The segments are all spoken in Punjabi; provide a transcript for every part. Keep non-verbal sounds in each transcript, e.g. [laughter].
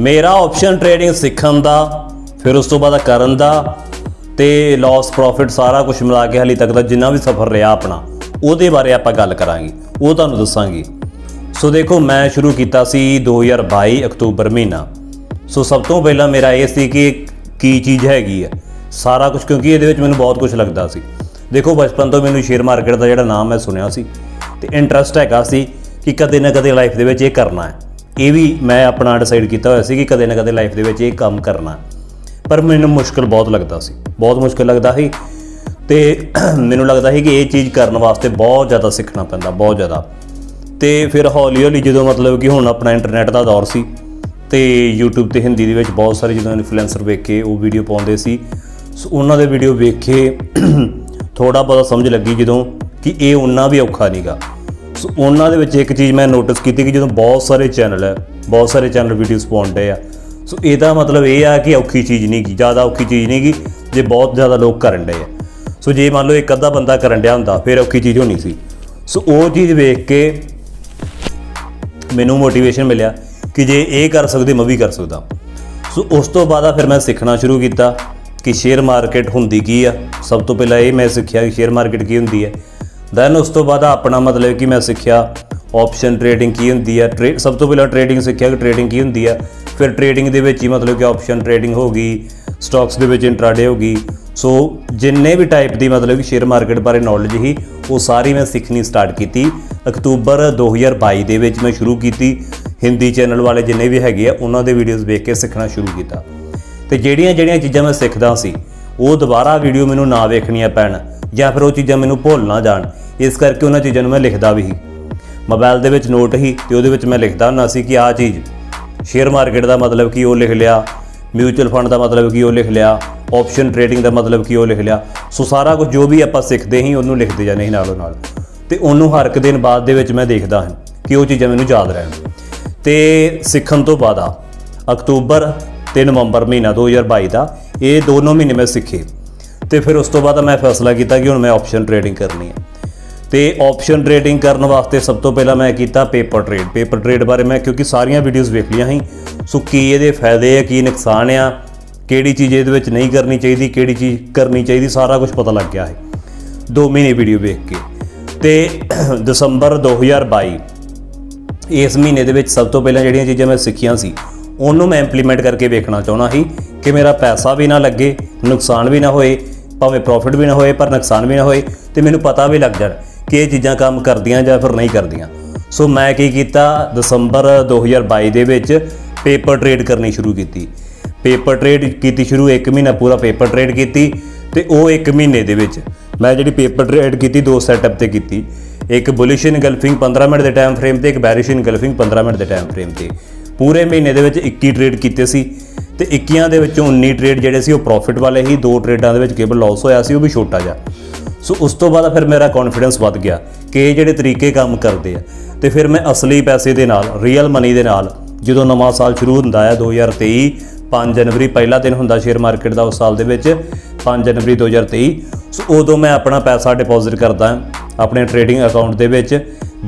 ਮੇਰਾ ਆਪਸ਼ਨ ਟ੍ਰੇਡਿੰਗ ਸਿੱਖਣ ਦਾ, ਫਿਰ ਉਸ ਤੋਂ ਬਾਅਦ ਕਰਨ ਦਾ ਤੇ ਲਾਸ ਪ੍ਰੋਫਿਟ ਸਾਰਾ ਕੁਝ ਮਿਲਾ ਕੇ ਹਾਲੇ ਤੱਕ ਦਾ ਜਿੰਨਾ ਵੀ ਸਫ਼ਰ ਰਿਹਾ ਆਪਣਾ, ਉਹਦੇ ਬਾਰੇ ਆਪਾਂ ਗੱਲ ਕਰਾਂਗੇ, ਉਹ ਤੁਹਾਨੂੰ ਦੱਸਾਂਗੇ। ਸੋ ਦੇਖੋ, ਮੈਂ ਸ਼ੁਰੂ ਕੀਤਾ ਸੀ 2022 ਅਕਤੂਬਰ ਮਹੀਨਾ। ਸੋ ਸਭ ਤੋਂ ਪਹਿਲਾਂ ਮੇਰਾ ਇਹ ਸੀ ਕਿ ਕੀ ਚੀਜ਼ ਹੈਗੀ ਹੈ, ਸਾਰਾ ਕੁਝ ਕਿਉਂਕਿ ਇਹਦੇ ਵਿੱਚ ਮੈਨੂੰ ਬਹੁਤ ਕੁਝ ਲੱਗਦਾ ਸੀ। ਦੇਖੋ, ਬਚਪਨ ਤੋਂ ਮੈਨੂੰ ਸ਼ੇਅਰ ਮਾਰਕੀਟ ਦਾ ਜਿਹੜਾ ਨਾਮ ਮੈਂ ਸੁਣਿਆ ਸੀ, ਤੇ ਇੰਟਰਸਟ ਹੈਗਾ ਸੀ ਕਿ ਕਦੇ ਨਾ ਕਦੇ ਲਾਈਫ ਦੇ ਵਿੱਚ ਇਹ ਕਰਨਾ ਹੈ। ਇਹ ਵੀ ਮੈਂ ਆਪਣਾ ਡਿਸਾਈਡ ਕੀਤਾ ਹੋਇਆ ਸੀ ਕਿ ਕਦੇ ਨਾ ਕਦੇ ਲਾਈਫ ਦੇ ਵਿੱਚ ਇਹ ਕੰਮ ਕਰਨਾ। ਪਰ ਮੈਨੂੰ ਮੁਸ਼ਕਲ ਬਹੁਤ ਲੱਗਦਾ ਸੀ। ਬਹੁਤ ਮੁਸ਼ਕਲ ਲੱਗਦਾ ਸੀ ਤੇ [clears throat] ਮੈਨੂੰ ਲੱਗਦਾ ਸੀ ਕਿ ਇਹ ਚੀਜ਼ ਕਰਨ ਵਾਸਤੇ ਬਹੁਤ ਜ਼ਿਆਦਾ ਸਿੱਖਣਾ ਪੈਂਦਾ, ਬਹੁਤ ਜ਼ਿਆਦਾ। ਤੇ ਫਿਰ ਹੌਲੀ ਹੌਲੀ ਜਦੋਂ ਮਤਲਬ ਕਿ ਹੁਣ ਆਪਣਾ ਇੰਟਰਨੈਟ ਦਾ ਦੌਰ ਸੀ ਤੇ YouTube ਤੇ ਹਿੰਦੀ ਦੇ ਵਿੱਚ ਬਹੁਤ ਸਾਰੇ ਜਦੋਂ ਇਨਫਲੂਐਂਸਰ ਵੇਖ ਕੇ ਉਹ ਵੀਡੀਓ ਪਾਉਂਦੇ ਸੀ, ਸੋ ਉਹਨਾਂ ਦੇ ਵੀਡੀਓ ਵੇਖ ਕੇ [clears throat] ਥੋੜਾ ਬਹੁਤਾ ਸਮਝ ਲੱਗੀ ਜਦੋਂ ਕਿ ਇਹ ਉਹਨਾਂ ਵੀ ਔਖਾ ਨਹੀਂਗਾ ਸੋ ਉਹਨਾਂ ਦੇ ਵਿੱਚ ਇੱਕ ਚੀਜ਼ ਮੈਂ ਨੋਟਿਸ ਕੀਤੀ ਕਿ ਜਦੋਂ ਬਹੁਤ ਸਾਰੇ ਚੈਨਲ ਹੈ, ਬਹੁਤ ਸਾਰੇ ਚੈਨਲ ਵੀਡੀਓਜ਼ ਪਾਉਂਦੇ ਆ। ਸੋ ਇਹਦਾ ਮਤਲਬ ਇਹ ਆ ਕਿ ਔਖੀ ਚੀਜ਼ ਨਹੀਂ ਗੀ, ਜ਼ਿਆਦਾ ਔਖੀ ਚੀਜ਼ ਨਹੀਂ ਗੀ, ਜੇ ਬਹੁਤ ਜ਼ਿਆਦਾ ਲੋਕ ਕਰਨ ਡਏ ਆ। ਸੋ ਜੇ ਮੰਨ ਲਓ ਇੱਕ ਅੱਧਾ ਬੰਦਾ ਕਰਨ ਡਿਆ ਹੁੰਦਾ, ਫਿਰ ਔਖੀ ਚੀਜ਼ ਹੋਣੀ ਸੀ। ਸੋ ਉਹ ਚੀਜ਼ ਵੇਖ ਕੇ ਮੈਨੂੰ ਮੋਟੀਵੇਸ਼ਨ ਮਿਲਿਆ ਕਿ ਜੇ ਇਹ ਕਰ ਸਕਦੇ, ਮੈਂ ਵੀ ਕਰ ਸਕਦਾ। ਸੋ ਉਸ ਤੋਂ ਬਾਅਦ ਆ ਫਿਰ ਮੈਂ ਸਿੱਖਣਾ ਸ਼ੁਰੂ ਕੀਤਾ ਕਿ ਸ਼ੇਅਰ ਮਾਰਕੀਟ ਹੁੰਦੀ ਕੀ ਆ? ਸਭ ਤੋਂ ਪਹਿਲਾਂ ਇਹ ਮੈਂ ਸਿੱਖਿਆ ਕਿ ਸ਼ੇਅਰ ਮਾਰਕੀਟ ਕੀ ਹੁੰਦੀ ਹੈ। ਦੈਨ ਉਸ ਤੋਂ ਬਾਅਦ ਆਪਣਾ ਮਤਲਬ ਕਿ ਮੈਂ ਸਿੱਖਿਆ। ਆਪਸ਼ਨ ਟ੍ਰੇਡਿੰਗ ਕੀ ਹੁੰਦੀ ਹੈ? ਟ੍ਰੇ ਸਭ ਤੋਂ ਪਹਿਲਾਂ ਟ੍ਰੇਡਿੰਗ ਸਿੱਖਿਆ ਕਿ ਟ੍ਰੇਡਿੰਗ ਕੀ ਹੁੰਦੀ ਹੈ। ਫਿਰ ਟ੍ਰੇਡਿੰਗ ਦੇ ਵਿੱਚ ਹੀ ਮਤਲਬ ਕਿ ਆਪਸ਼ਨ ਟ੍ਰੇਡਿੰਗ ਹੋ ਗਈ। ਸਟਾਕਸ ਦੇ ਵਿੱਚ ਇੰਟਰਾਡੇ ਹੋ ਗਈ। ਸੋ ਜਿੰਨੇ ਵੀ ਟਾਈਪ ਦੀ ਮਤਲਬ ਕਿ ਸ਼ੇਅਰ ਮਾਰਕੀਟ ਬਾਰੇ ਨੌਲੇਜ ਹੀ ਉਹ ਸਾਰੀ ਮੈਂ ਸਿੱਖਣੀ ਸਟਾਰਟ ਕੀਤੀ। ਅਕਤੂਬਰ 2022 ਦੇ ਵਿੱਚ ਮੈਂ ਸ਼ੁਰੂ ਕੀਤੀ। ਹਿੰਦੀ ਚੈਨਲ ਵਾਲੇ ਜਿੰਨੇ ਵੀ ਹੈਗੇ ਆ, ਉਹਨਾਂ ਦੇ ਵੀਡੀਓਜ਼ ਵੇਖ ਕੇ ਸਿੱਖਣਾ ਸ਼ੁਰੂ ਕੀਤਾ। ਤੇ ਜਿਹੜੀਆਂ ਜਿਹੜੀਆਂ ਚੀਜ਼ਾਂ ਮੈਂ ਸਿੱਖਦਾ ਸੀ, ਉਹ ਦੁਬਾਰਾ ਵੀਡੀਓ ਮੈਨੂੰ ਨਾ ਵੇਖਣੀਆਂ ਪੈਣ। ਜਾਂ ਫਿਰ ਉਹ ਚੀਜ਼ਾਂ ਮੈਨੂੰ ਭੁੱਲ ਨਾ ਜਾਣ। ਇਸ ਕਰਕੇ ਉਹਨਾਂ ਚੀਜ਼ਾਂ ਨੂੰ ਮੈਂ ਲਿਖਦਾ ਵੀ ਸੀ। ਮੋਬਾਈਲ ਦੇ ਵਿੱਚ ਨੋਟ ਹੀ ਤੇ ਉਹਦੇ ਵਿੱਚ ਮੈਂ ਲਿਖਦਾ ਹੁੰਦਾ ਸੀ ਕਿ ਆਹ ਚੀਜ਼, ਸ਼ੇਅਰ ਮਾਰਕੀਟ ਦਾ ਮਤਲਬ ਕੀ ਉਹ ਲਿਖ ਲਿਆ ਮਿਊਚੁਅਲ ਫੰਡ ਦਾ ਮਤਲਬ ਕੀ ਉਹ ਲਿਖ ਲਿਆ, ਆਪਸ਼ਨ ਟ੍ਰੇਡਿੰਗ ਦਾ ਮਤਲਬ ਕੀ ਉਹ ਲਿਖ ਲਿਆ। ਸੋ ਸਾਰਾ ਕੁਝ ਜੋ ਵੀ ਆਪਾਂ ਸਿੱਖਦੇ ਹੀ ਉਹਨੂੰ ਲਿਖਦੇ ਜਾਂਦੇ ਸੀ ਨਾਲੋਂ ਨਾਲ। ਤੇ ਉਹਨੂੰ ਹਰ ਇੱਕ ਦਿਨ ਬਾਅਦ ਦੇ ਵਿੱਚ ਮੈਂ ਦੇਖਦਾ ਹਾਂ ਕਿ ਉਹ ਚੀਜ਼ਾਂ ਮੈਨੂੰ ਯਾਦ ਰਹਿਣ। ਤੇ ਸਿੱਖਣ ਤੋਂ ਬਾਅਦ ਆ, ਅਕਤੂਬਰ ਤੇ ਨਵੰਬਰ ਮਹੀਨਾ 2022 ਦਾ, ਇਹ ਦੋਨੋਂ ਮਹੀਨੇ ਮੈਂ ਸਿੱਖੇ। ਤੇ ਫਿਰ ਉਸ ਤੋਂ ਬਾਅਦ ਮੈਂ ਫੈਸਲਾ ਕੀਤਾ ਕਿ ਹੁਣ ਮੈਂ ਆਪਸ਼ਨ ਟ੍ਰੇਡਿੰਗ ਕਰਨੀ ਹੈ। ਤੇ ਆਪਸ਼ਨ ਟ੍ਰੇਡਿੰਗ ਕਰਨ ਵਾਸਤੇ ਸਭ ਤੋਂ ਪਹਿਲਾਂ ਮੈਂ ਕੀਤਾ ਪੇਪਰ ਟ੍ਰੇਡ ਪੇਪਰ ਟ੍ਰੇਡ ਬਾਰੇ ਮੈਂ ਕਿਉਂਕਿ ਸਾਰੀਆਂ ਵੀਡੀਓਜ਼ ਵੇਖ ਲਈਆਂ ਸੀ। ਸੋ ਕੀ ਇਹਦੇ ਫਾਇਦੇ ਆ, ਕੀ ਨੁਕਸਾਨ ਆ, ਕਿਹੜੀ ਚੀਜ਼ ਇਹਦੇ ਵਿੱਚ ਨਹੀਂ ਕਰਨੀ ਚਾਹੀਦੀ, ਕਿਹੜੀ ਚੀਜ਼ ਕਰਨੀ ਚਾਹੀਦੀ, ਸਾਰਾ ਕੁਝ ਪਤਾ ਲੱਗ ਗਿਆ ਹੈ। 2 ਮਹੀਨੇ ਵੀਡੀਓ ਵੇਖ ਕੇ। ਤੇ ਦਸੰਬਰ 2022 ਇਸ ਮਹੀਨੇ ਦੇ ਵਿੱਚ ਸਭ ਤੋਂ ਪਹਿਲਾਂ ਜਿਹੜੀਆਂ ਚੀਜ਼ਾਂ ਮੈਂ ਸਿੱਖੀਆਂ ਸੀ, ਉਹਨੂੰ ਮੈਂ ਇੰਪਲੀਮੈਂਟ ਕਰਕੇ ਵੇਖਣਾ ਚਾਹੁੰਦਾ ਸੀ ਕਿ ਮੇਰਾ ਪੈਸਾ ਵੀ ਨਾ ਲੱਗੇ, ਨੁਕਸਾਨ ਵੀ ਨਾ ਹੋਏ ਭਾਵੇਂ ਪ੍ਰੋਫਿਟ ਵੀ ਨਾ ਹੋਏ, ਪਰ ਨੁਕਸਾਨ ਵੀ ਨਾ ਹੋਏ, ਤੇ ਮੈਨੂੰ ਪਤਾ ਵੀ ਲੱਗ ਜਾਣ ਕਿ ਇਹ ਚੀਜ਼ਾਂ ਕੰਮ ਕਰਦੀਆਂ ਜਾਂ ਫਿਰ ਨਹੀਂ ਕਰਦੀਆਂ। ਸੋ ਮੈਂ ਕੀ ਕੀਤਾ, ਦਸੰਬਰ 2022 ਦੇ ਵਿੱਚ ਪੇਪਰ ਟ੍ਰੇਡ ਕਰਨੀ ਸ਼ੁਰੂ ਕੀਤੀ। ਪੇਪਰ ਟ੍ਰੇਡ ਕੀਤੀ ਸ਼ੁਰੂ 1 ਮਹੀਨਾ ਪੂਰਾ ਪੇਪਰ ਟ੍ਰੇਡ ਕੀਤੀ, ਤੇ ਉਹ 1 ਮਹੀਨੇ ਦੇ ਵਿੱਚ ਮੈਂ ਜਿਹੜੀ ਪੇਪਰ ਟ੍ਰੇਡ ਕੀਤੀ, ਦੋ ਸੈਟਅਪ ਤੇ ਕੀਤੀ। ਇੱਕ ਬੁਲਿਸ਼ ਇਨਗਲਫਿੰਗ 15 ਮਿੰਟ ਦੇ ਟਾਈਮ ਫਰੇਮ ਤੇ, ਇੱਕ ਬੈਰਿਸ਼ ਇਨਗਲਫਿੰਗ 15 ਮਿੰਟ ਦੇ ਟਾਈਮ ਫਰੇਮ ਤੇ। ਪੂਰੇ ਮਹੀਨੇ ਦੇ ਵਿੱਚ 21 ਟ੍ਰੇਡ ਕੀਤੇ ਸੀ। ਤੇ 21 ਦੇ ਵਿੱਚੋਂ 19 ਟ੍ਰੇਡ ਜਿਹੜੇ ਸੀ ਉਹ ਪ੍ਰੋਫਿਟ ਵਾਲੇ ਹੀ ਦੋ ਟ੍ਰੇਡਾਂ ਦੇ ਵਿੱਚ ਕੇਵਲ ਲਾਸ ਹੋਇਆ ਸੀ, ਉਹ ਵੀ ਛੋਟਾ ਜਿਹਾ। ਸੋ ਉਸ ਤੋਂ ਬਾਅਦ ਫਿਰ ਮੇਰਾ ਕੌਨਫੀਡੈਂਸ ਵੱਧ ਗਿਆ ਕਿ ਇਹ ਜਿਹੜੇ ਤਰੀਕੇ ਕੰਮ ਕਰਦੇ ਆ, ਤੇ ਫਿਰ ਮੈਂ ਅਸਲੀ ਪੈਸੇ ਦੇ ਨਾਲ ਰੀਅਲ ਮਨੀ ਦੇ ਨਾਲ, ਜਦੋਂ ਨਵਾਂ ਸਾਲ ਸ਼ੁਰੂ ਹੁੰਦਾ ਹੈ 2023 5 ਜਨਵਰੀ ਪਹਿਲਾ ਦਿਨ ਹੁੰਦਾ ਸ਼ੇਅਰ ਮਾਰਕੀਟ ਦਾ ਉਸ ਸਾਲ ਦੇ ਵਿੱਚ 5 ਜਨਵਰੀ 2023 ਸੋ ਉਦੋਂ ਮੈਂ ਆਪਣਾ ਪੈਸਾ ਡਿਪੋਜ਼ਿਟ ਕਰਦਾ, ਆਪਣੇ ਟ੍ਰੇਡਿੰਗ ਅਕਾਊਂਟ ਦੇ ਵਿੱਚ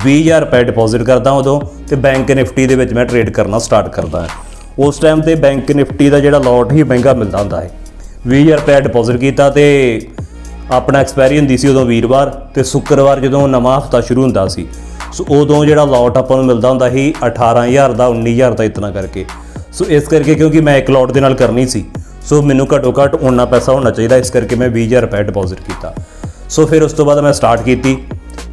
20000 ਰੁਪਏ ਡਿਪੋਜ਼ਿਟ ਕਰਦਾ ਉਦੋਂ, ਤੇ ਬੈਂਕ ਨਿਫਟੀ ਦੇ ਵਿੱਚ ਮੈਂ ਟ੍ਰੇਡ ਕਰਨਾ ਸਟਾਰਟ ਕਰਦਾ। ਹਾਂ ਉਸ ਟਾਈਮ ਤੇ ਬੈਂਕ ਨਿਫਟੀ ਦਾ ਜਿਹੜਾ ਲੋਟ ਹੀ ਮਹਿੰਗਾ ਮਿਲਦਾ ਹੁੰਦਾ ਹੈ 20000 ਰੁਪਏ ਡਿਪੋਜ਼ਿਟ ਕੀਤਾ ਤੇ ਆਪਣਾ ਐਕਸਪਾਇਰੀ ਹੁੰਦੀ ਸੀ ਉਦੋਂ ਵੀਰਵਾਰ ਤੇ ਸ਼ੁੱਕਰਵਾਰ ਜਦੋਂ ਨਵਾਂ ਹਫਤਾ ਸ਼ੁਰੂ ਹੁੰਦਾ ਸੀ। ਸੋ ਉਦੋਂ ਜਿਹੜਾ ਲੋਟ ਆਪਾਂ ਨੂੰ ਮਿਲਦਾ ਹੁੰਦਾ ਸੀ 18000 ਦਾ 19000 ਦਾ ਇਤਨਾ ਕਰਕੇ। ਸੋ ਇਸ ਕਰਕੇ ਕਿਉਂਕਿ ਮੈਂ ਇੱਕ ਲੋਟ ਦੇ ਨਾਲ ਕਰਨੀ ਸੀ ਸੋ ਮੈਨੂੰ ਘੱਟੋ ਘੱਟ ਉਨਾ ਪੈਸਾ ਹੋਣਾ ਚਾਹੀਦਾ, ਇਸ ਕਰਕੇ ਮੈਂ 20000 ਰੁਪਏ ਡਿਪੋਜ਼ਿਟ ਕੀਤਾ। ਸੋ ਫਿਰ ਉਸ ਤੋਂ ਬਾਅਦ ਮੈਂ ਸਟਾਰਟ ਕੀਤੀ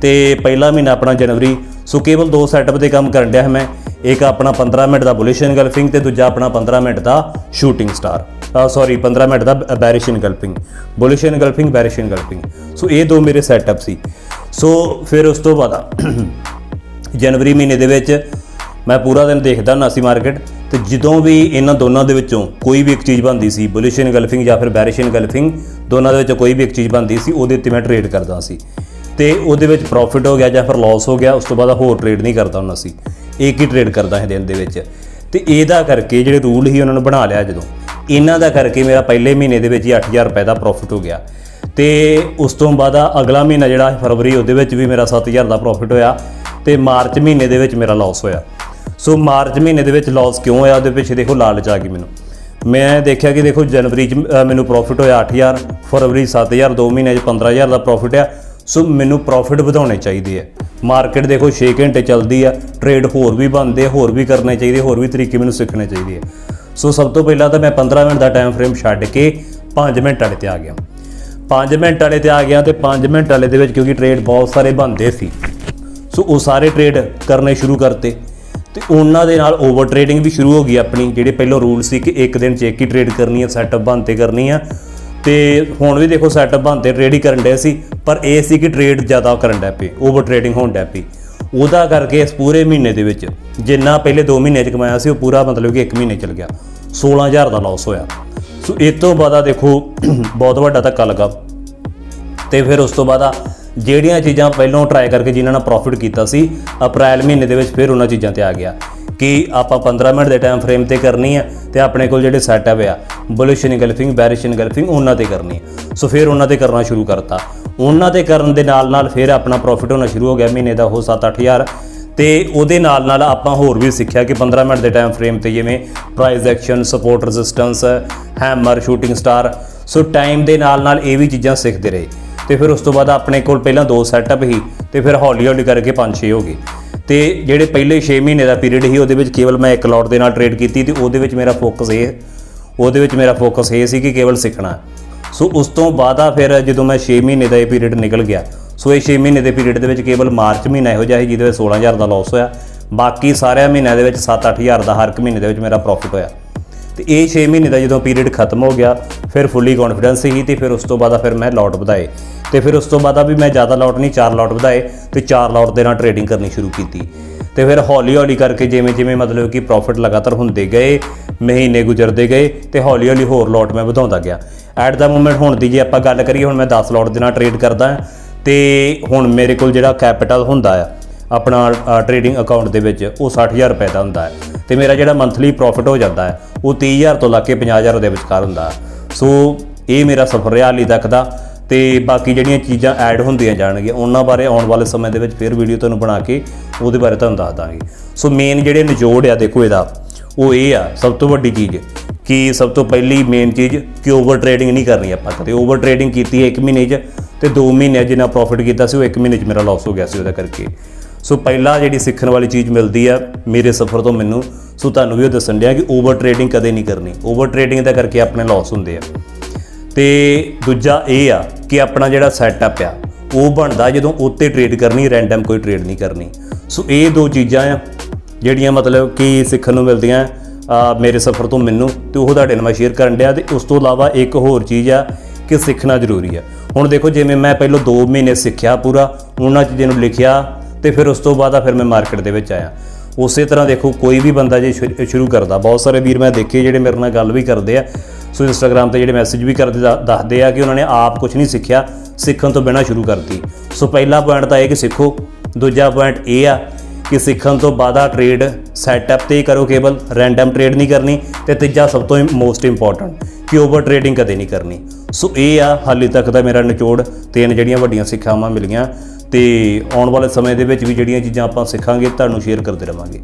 ਤੇ ਪਹਿਲਾ ਮਹੀਨਾ ਆਪਣਾ ਜਨਵਰੀ ਸੋ ਕੇਵਲ ਦੋ ਸੈਟਅਪ 'ਤੇ ਕੰਮ ਕਰਨ ਡਿਆ ਮੈਂ। ਇੱਕ ਆਪਣਾ 15 ਮਿੰਟ ਦਾ ਬੁਲਿਸ਼ ਇਨਗਲਫਿੰਗ ਤੇ ਦੂਜਾ ਆਪਣਾ 15 ਮਿੰਟ ਦਾ ਸ਼ੂਟਿੰਗ ਸਟਾਰ ਸੌਰੀ 15 ਮਿੰਟ ਦਾ bearish engulfing bullish engulfing bearish engulfing so ਇਹ ਦੋ ਮੇਰੇ ਸੈਟਅਪ ਸੀ। ਸੋ ਫਿਰ ਉਸ ਤੋਂ ਬਾਅਦ ਜਨਵਰੀ ਮਹੀਨੇ ਦੇ ਵਿੱਚ ਮੈਂ ਪੂਰਾ ਦਿਨ ਦੇਖਦਾ ਹੁੰਦਾ ਸੀ ਮਾਰਕੀਟ ਤੇ ਜਦੋਂ ਵੀ ਇਹਨਾਂ ਦੋਨਾਂ ਦੇ ਵਿੱਚੋਂ ਕੋਈ ਵੀ ਇੱਕ ਚੀਜ਼ ਬਣਦੀ ਸੀ ਬੁਲਿਸ਼ ਇਨਗਲਫਿੰਗ ਜਾਂ ਫਿਰ ਬੈਰਿਸ਼ ਇਨਗਲਫਿੰਗ ਦੋਨਾਂ ਦੇ ਵਿੱਚੋਂ ਕੋਈ ਵੀ ਇੱਕ ਚੀਜ਼ ਬਣਦੀ ਸੀ, ਉਹਦੇ ਉੱਤੇ ਮੈਂ ਟ੍ਰੇਡ ਕਰਦਾ ਸੀ। ਤੇ ਉਹਦੇ ਵਿੱਚ ਪ੍ਰੋਫਿਟ ਹੋ ਗਿਆ ਜਾਂ ਫਿਰ ਲਾਸ ਹੋ ਗਿਆ, ਉਸ ਤੋਂ ਬਾਅਦ ਹੋਰ ਟ੍ਰੇਡ ਨਹੀਂ ਕਰਦਾ ਹੁੰਦਾ ਸੀ। ਇੱਕ ਹੀ ਟ੍ਰੇਡ ਕਰਦਾ ਹੈ ਦਿਨ ਦੇ ਵਿੱਚ। ਤੇ ਇਹਦਾ ਕਰਕੇ ਜਿਹੜੇ ਰੂਲ ਹੀ ਉਹਨਾਂ ਨੂੰ ਬਣਾ ਲਿਆ ਜਦੋਂ। ਇਹਨਾਂ ਦਾ ਕਰਕੇ ਮੇਰਾ ਪਹਿਲੇ ਮਹੀਨੇ ਦੇ ਵਿੱਚ ਹੀ 8000 ਰੁਪਏ ਦਾ ਪ੍ਰੋਫਿਟ ਹੋ ਗਿਆ। ਤੇ ਉਸ ਤੋਂ ਬਾਅਦ ਅਗਲਾ ਮਹੀਨਾ ਜਿਹੜਾ ਫਰਵਰੀ, ਉਹਦੇ ਵਿੱਚ ਵੀ ਮੇਰਾ 7000 ਦਾ ਪ੍ਰੋਫਿਟ ਹੋਇਆ ਤੇ ਮਾਰਚ ਮਹੀਨੇ ਦੇ ਵਿੱਚ ਮੇਰਾ ਲਾਸ ਹੋਇਆ। ਸੋ ਮਾਰਚ ਮਹੀਨੇ ਦੇ ਵਿੱਚ ਲਾਸ ਕਿਉਂ ਹੋਇਆ, ਉਹਦੇ ਪਿੱਛੇ ਦੇਖੋ ਲਾਲਚ ਆ ਗਈ ਮੈਨੂੰ। ਮੈਂ ਦੇਖਿਆ ਕਿ ਦੇਖੋ ਜਨਵਰੀ ਚ ਮੈਨੂੰ ਪ੍ਰੋਫਿਟ ਹੋਇਆ 8000 ਫਰਵਰੀ 7000 ਦੋ ਮਹੀਨੇ ਚ 15000 ਦਾ ਪ੍ਰੋਫਿਟ ਆ। ਸੋ ਮੈਨੂੰ ਪ੍ਰੋਫਿਟ ਵਧਾਉਣੇ ਚਾਹੀਦੇ ਆ। ਮਾਰਕੀਟ ਦੇਖੋ 6 ਘੰਟੇ ਚੱਲਦੀ ਆ। ਟ੍ਰੇਡ ਹੋਰ ਵੀ ਬਣਦੇ ਹੋਰ ਵੀ ਕਰਨੇ ਚਾਹੀਦੇ, ਹੋਰ ਵੀ ਤਰੀਕੇ ਮੈਨੂੰ ਸਿੱਖਣੇ ਚਾਹੀਦੇ ਆ। ਸੋ ਸਭ ਤੋਂ ਪਹਿਲਾਂ ਤਾਂ ਮੈਂ 15 ਮਿੰਟ ਦਾ ਟਾਈਮ ਫਰੇਮ ਛੱਡ ਕੇ 5 ਮਿੰਟ ਵਾਲੇ ਤੇ ਆ ਗਿਆ। 5 ਮਿੰਟ ਵਾਲੇ ਤੇ ਆ ਗਿਆ ਤੇ 5 ਮਿੰਟ ਵਾਲੇ ਦੇ ਵਿੱਚ ਕਿਉਂਕਿ ਟ੍ਰੇਡ ਬਹੁਤ ਸਾਰੇ ਬਣਦੇ ਸੀ। ਸੋ ਉਹ ਸਾਰੇ ਟ੍ਰੇਡ ਕਰਨੇ ਸ਼ੁਰੂ ਕਰਤੇ। ਤੇ ਉਹਨਾਂ ਦੇ ਨਾਲ ਓਵਰ ਟ੍ਰੇਡਿੰਗ ਵੀ ਸ਼ੁਰੂ ਹੋ ਗਈ ਆਪਣੀ, ਜਿਹੜੇ ਪਹਿਲਾਂ ਰੂਲ ਸੀ ਕਿ ਇੱਕ ਦਿਨ 'ਚ ਇੱਕ ਹੀ ਟ੍ਰੇਡ ਕਰਨੀ ਹੈ ਸੈਟਅਪ ਬੰਦ ਤੇ ਕਰਨੀ ਆ। ਤੇ ਹੁਣ ਵੀ ਦੇਖੋ ਸੈਟਅਪ ਬਣਦੇ ਤੇ ਟ੍ਰੇਡ ਹੀ ਕਰਨ ਡਏ ਸੀ, ਪਰ ਇਹ ਸੀ ਕਿ ਟ੍ਰੇਡ ਜ਼ਿਆਦਾ ਕਰਨ ਡੈ ਪਏ ਓਵਰ ਟ੍ਰੇਡਿੰਗ ਹੋਣ ਡੈ ਪਈ। ਉਹਦਾ ਕਰਕੇ ਇਸ ਪੂਰੇ ਮਹੀਨੇ ਦੇ ਵਿੱਚ ਜਿੰਨਾ ਪਹਿਲੇ 2 ਮਹੀਨੇ 'ਚ ਕਮਾਇਆ ਸੀ, ਉਹ ਪੂਰਾ ਮਤਲਬ ਕਿ 1 ਮਹੀਨੇ ਚਲ ਗਿਆ। 16000 ਦਾ ਲਾਸ ਹੋਇਆ। ਸੋ ਇਹ ਤੋਂ ਬਾਅਦ ਦੇਖੋ, ਬਹੁਤ ਵੱਡਾ ਧੱਕਾ ਲੱਗਾ। ਤੇ ਫਿਰ ਉਸ ਤੋਂ ਬਾਅਦ ਆ ਜਿਹੜੀਆਂ ਚੀਜ਼ਾਂ ਪਹਿਲਾਂ ਟਰਾਈ ਕਰਕੇ ਜਿਨ੍ਹਾਂ ਨਾਲ ਪ੍ਰੋਫਿਟ ਕੀਤਾ ਸੀ, ਅਪ੍ਰੈਲ ਮਹੀਨੇ ਦੇ ਵਿੱਚ ਫਿਰ ਉਹਨਾਂ ਚੀਜ਼ਾਂ ਤੇ ਆ ਗਿਆ। ਕਿ ਆਪਾਂ 15 ਮਿੰਟ ਦੇ ਟਾਈਮ ਫਰੇਮ ਤੇ ਕਰਨੀ ਆ ਤੇ ਆਪਣੇ ਕੋਲ ਜਿਹੜੇ ਸੈਟਅਪ ਆ ਬੁਲਿਸ਼ ਇਨਗਲਫਿੰਗ ਬੈਰਿਸ਼ ਇਨਗਲਫਿੰਗ ਉਹਨਾਂ ਤੇ ਕਰਨੀ ਆ। ਸੋ ਫਿਰ ਉਹਨਾਂ ਤੇ ਕਰਨਾ ਸ਼ੁਰੂ ਕਰਤਾ। ਉਹਨਾਂ ਤੇ ਕਰਨ ਦੇ ਨਾਲ ਨਾਲ ਫਿਰ ਆਪਣਾ ਪ੍ਰੋਫਿਟ ਹੋਣਾ ਸ਼ੁਰੂ ਹੋ ਗਿਆ, ਮਹੀਨੇ ਦਾ ਉਹ 7-8000 ਤੇ ਉਹਦੇ ਨਾਲ ਨਾਲ ਆਪਾਂ ਹੋਰ ਵੀ ਸਿੱਖਿਆ ਕਿ 15 ਮਿੰਟ ਦੇ ਟਾਈਮ ਫਰੇਮ ਤੇ ਜਿਵੇਂ price action support resistance hammer shooting star so time ਦੇ ਨਾਲ ਨਾਲ ਇਹ ਵੀ ਚੀਜ਼ਾਂ ਸਿੱਖਦੇ ਰਹੇ। ਤੇ ਫਿਰ ਉਸ ਤੋਂ ਬਾਅਦ ਆਪਣੇ ਕੋਲ ਪਹਿਲਾਂ ਦੋ ਸੈਟਅਪ ਹੀ ਤੇ ਫਿਰ ਹੌਲੀ ਹੌਲੀ ਕਰਕੇ 5-6 ਹੋ ਗਏ। ਤੇ ਜਿਹੜੇ ਪਹਿਲੇ 6 ਮਹੀਨੇ ਦਾ ਪੀਰੀਅਡ ਸੀ, ਉਹਦੇ ਵਿੱਚ ਕੇਵਲ ਮੈਂ ਇੱਕ ਲੋਟ ਦੇ ਨਾਲ ਟ੍ਰੇਡ ਕੀਤੀ ਤੇ ਉਹਦੇ ਵਿੱਚ ਮੇਰਾ ਫੋਕਸ ਇਹ, ਉਹਦੇ ਵਿੱਚ ਮੇਰਾ ਫੋਕਸ ਇਹ ਸੀ ਕਿ ਕੇਵਲ ਸਿੱਖਣਾ। ਸੋ ਉਸ ਤੋਂ ਬਾਅਦ ਆ ਫਿਰ ਜਦੋਂ ਮੈਂ 6 ਮਹੀਨੇ ਦਾ ਇਹ ਪੀਰੀਅਡ ਨਿਕਲ ਗਿਆ, ਸੋ ਇਹ 6 ਮਹੀਨੇ ਦੇ ਪੀਰੀਅਡ ਦੇ ਵਿੱਚ ਕੇਵਲ ਮਾਰਚ ਮਹੀਨਾ ਇਹੋ ਜਿਹਾ ਸੀ, ਜਿਹਦੇ ਵਿੱਚ 16000 ਦਾ ਲਾਸ ਹੋਇਆ। ਬਾਕੀ ਸਾਰਿਆਂ ਮਹੀਨਿਆਂ ਦੇ ਵਿੱਚ 7-8000 ਦਾ ਹਰ ਇੱਕ ਮਹੀਨੇ ਦੇ ਵਿੱਚ ਮੇਰਾ ਪ੍ਰੋਫਿਟ ਹੋਇਆ। ਤੇ ਇਹ 6 ਮਹੀਨੇ ਦਾ ਜਦੋਂ ਪੀਰੀਅਡ ਖਤਮ ਹੋ ਗਿਆ, ਫਿਰ ਫੁੱਲੀ ਕੌਨਫੀਡੈਂਸ ਸੀ ਤੇ ਫਿਰ ਉਸ ਤੋਂ ਬਾਅਦ ਫਿਰ ਮੈਂ ਲੋਟ ਵਧਾਏ। ਤੇ ਫਿਰ ਉਸ ਤੋਂ ਬਾਅਦ ਆ ਵੀ ਮੈਂ ਜ਼ਿਆਦਾ ਲੋਟ ਨਹੀਂ 4 ਲੋਟ ਵਧਾਏ ਤੇ 4 ਲੋਟ ਦੇ ਨਾਲ ਟਰੇਡਿੰਗ ਕਰਨੀ ਸ਼ੁਰੂ ਕੀਤੀ। ਤੇ ਫਿਰ ਹੌਲੀ ਹੌਲੀ ਕਰਕੇ ਜਿਵੇਂ ਜਿਵੇਂ ਮਤਲਬ ਕਿ ਪ੍ਰੋਫਿਟ ਲਗਾਤਾਰ ਹੁੰਦੇ ਗਏ, ਮਹੀਨੇ ਗੁਜ਼ਰਦੇ ਗਏ ਤੇ ਹੌਲੀ ਹੌਲੀ ਹੋਰ ਲੋਟ ਮੈਂ ਵਧਾਉਂਦਾ ਗਿਆ। ਐਟ ਦਾ ਮੂਮੈਂਟ ਹੁਣ ਦੀ ਜੇ ਆਪਾਂ ਗੱਲ ਕਰੀਏ, ਹੁਣ ਮੈਂ 10 ਲੋਟ ਦੇ ਨਾਲ ਟਰੇਡ ਕਰਦਾ ਹਾਂ ਤੇ ਹੁਣ ਮੇਰੇ ਕੋਲ ਜਿਹੜਾ ਕੈਪੀਟਲ ਹੁੰਦਾ ਆ, ਆਪਣਾ ਟਰੇਡਿੰਗ ਅਕਾਊਂਟ ਦੇ ਵਿੱਚ ਉਹ 60000 ਰੁਪਏ ਦਾ ਹੁੰਦਾ ਹੈ। ਤੇ ਮੇਰਾ ਜਿਹੜਾ ਮੰਥਲੀ ਪ੍ਰੋਫਿਟ ਹੋ ਜਾਂਦਾ ਹੈ, ਉਹ 30000 ਤੋਂ ਲੱਗ ਕੇ 50000 ਦੇ ਵਿਚਕਾਰ ਹੁੰਦਾ ਸੋ ਇਹ ਮੇਰਾ ਸਫ਼ਰ ਰਿਹਾ ਹਾਲੀ ਤੱਕ ਦਾ। ਤੇ ਬਾਕੀ ਜਿਹੜੀਆਂ ਚੀਜ਼ਾਂ ਐਡ ਹੁੰਦੀਆਂ ਜਾਣਗੀਆਂ, ਉਹਨਾਂ ਬਾਰੇ ਆਉਣ ਵਾਲੇ ਸਮੇਂ ਦੇ ਵਿੱਚ ਫਿਰ ਵੀਡੀਓ ਤੁਹਾਨੂੰ ਬਣਾ ਕੇ ਉਹਦੇ ਬਾਰੇ ਤੁਹਾਨੂੰ ਦੱਸ ਦਾਂਗੇ। ਸੋ ਮੇਨ ਜਿਹੜੇ ਨਿਚੋੜ ਆ, ਦੇਖੋ ਇਹਦਾ, ਉਹ ਇਹ ਆ, ਸਭ ਤੋਂ ਵੱਡੀ ਚੀਜ਼, ਕਿ ਸਭ ਤੋਂ ਪਹਿਲੀ ਮੇਨ ਚੀਜ਼ ਕਿ ਓਵਰ ਟ੍ਰੇਡਿੰਗ ਨਹੀਂ ਕਰਨੀ ਆਪਾਂ ਕਦੇ। ਓਵਰ ਟ੍ਰੇਡਿੰਗ ਕੀਤੀ ਹੈ 1 ਮਹੀਨੇ 'ਚ ਤੇ 2 ਮਹੀਨੇ ਜਿੰਨਾ ਪ੍ਰੋਫਿਟ ਕੀਤਾ ਸੀ, ਉਹ 1 ਮਹੀਨੇ 'ਚ ਮੇਰਾ ਲਾਸ ਹੋ ਗਿਆ ਸੀ ਉਹਦਾ ਕਰਕੇ। ਸੋ ਪਹਿਲਾ ਜਿਹੜੀ ਸਿੱਖਣ ਵਾਲੀ ਚੀਜ਼ ਮਿਲਦੀ ਆ, ਮੇਰੇ ਸਫ਼ਰ ਤੋਂ ਮੈਨੂੰ, ਸੋ ਤੁਹਾਨੂੰ ਵੀ ਉਹ ਦੱਸਣ ਡਿਆ ਕਿ ਓਵਰ ਟ੍ਰੇਡਿੰਗ ਕਦੇ ਨਹੀਂ ਕਰਨੀ। ਓਵਰ ਟ੍ਰੇਡਿੰਗ ਦਾ ਕਰਕੇ ਆਪਣੇ ਲਾਸ ਹੁੰਦੇ ਆ। ਤੇ ਦੂਜਾ ਇਹ ਆ ਕਿ ਆਪਣਾ ਜਿਹੜਾ ਸੈਟਅਪ ਆ, ਉਹ ਬਣਦਾ ਜਦੋਂ ਉੱਤੇ ਟ੍ਰੇਡ ਕਰਨੀ ਰੈਂਡਮ ਕੋਈ ਟ੍ਰੇਡ ਨਹੀਂ ਕਰਨੀ। ਸੋ ਇਹ ਦੋ ਚੀਜ਼ਾਂ ਆ, ਜਿਹੜੀਆਂ ਮਤਲਬ ਕਿ ਸਿੱਖਣ ਨੂੰ ਮਿਲਦੀਆਂ ਮੇਰੇ ਸਫ਼ਰ ਤੋਂ ਮੈਨੂੰ, ਤੇ ਉਹ ਤੁਹਾਡੇ ਨਾਲ ਮੈਂ ਸ਼ੇਅਰ ਕਰਨ ਡਿਆ, ਤੇ ਉਸ ਤੋਂ ਇਲਾਵਾ ਇੱਕ ਹੋਰ ਚੀਜ਼ ਆ ਕਿ ਸਿੱਖਣਾ ਜ਼ਰੂਰੀ ਆ। ਹੁਣ ਦੇਖੋ, ਜਿਵੇਂ ਮੈਂ ਪਹਿਲਾਂ 2 ਮਹੀਨੇ ਸਿੱਖਿਆ ਪੂਰਾ, ਉਹਨਾਂ ਚੀਜ਼ਾਂ ਨੂੰ ਲਿਖਿਆ, ਤੇ ਫਿਰ ਉਸ ਤੋਂ ਬਾਅਦ ਆ ਫਿਰ ਮੈਂ ਮਾਰਕੀਟ ਦੇ ਵਿੱਚ ਆਇਆ। ਉਸੇ ਤਰ੍ਹਾਂ ਦੇਖੋ, ਕੋਈ ਵੀ ਬੰਦਾ ਜੇ ਸ਼ੁਰੂ- ਸ਼ੁਰੂ ਕਰਦਾ, ਬਹੁਤ ਸਾਰੇ ਵੀਰ ਮੈਂ ਦੇਖੇ ਜਿਹੜੇ ਮੇਰੇ ਨਾਲ ਗੱਲ ਵੀ ਕਰਦੇ ਆ ਸੋ ਇੰਸਟਾਗ੍ਰam ਤੇ ਜਿਹੜੇ ਮੈਸੇਜ ਵੀ ਕਰਦੇ ਦੱਸਦੇ ਆ ਕਿ ਉਹਨਾਂ ਨੇ ਆਪ ਕੁਝ ਨਹੀਂ ਸਿੱਖਿਆ, ਸਿੱਖਣ ਤੋਂ ਬਿਨਾਂ ਸ਼ੁਰੂ ਕਰਤੀ। ਸੋ ਪਹਿਲਾ ਪੁਆਇੰਟ ਤਾਂ ਇਹ ਕਿ ਸਿੱਖੋ। ਦੂਜਾ ਪੁਆਇੰਟ ਇਹ ਆ ਕਿ ਸਿੱਖਣ ਤੋਂ ਬਾਅਦ ਆ ਟ੍ਰੇਡ ਸੈਟਅਪ ਤੇ ਕਰੋ ਕੇਵਲ ਰੈਂਡਮ ਟ੍ਰੇਡ ਨਹੀਂ ਕਰਨੀ ਤੇ ਤੀਜਾ ਸਭ ਤੋਂ ਮੋਸਟ ਇੰਪੋਰਟੈਂਟ ਕਿ ਓਵਰ ਟ੍ਰੇਡਿੰਗ ਕਦੇ ਨਹੀਂ ਕਰਨੀ। ਸੋ ਇਹ ਆ, ਹਾਲੇ ਤੱਕ ਦਾ ਮੇਰਾ ਨਿਚੋੜ ਤਿੰਨ ਜਿਹੜੀਆਂ ਵੱਡੀਆਂ ਸਿੱਖਿਆਵਾਂ ਮਿਲੀਆਂ ਤੇ ਆਉਣ ਵਾਲੇ ਸਮੇਂ ਦੇ ਵਿੱਚ ਵੀ ਜਿਹੜੀਆਂ ਚੀਜ਼ਾਂ ਆਪਾਂ ਸਿੱਖਾਂਗੇ, ਤੁਹਾਨੂੰ ਸ਼ੇਅਰ ਕਰਦੇ ਰਵਾਂਗੇ।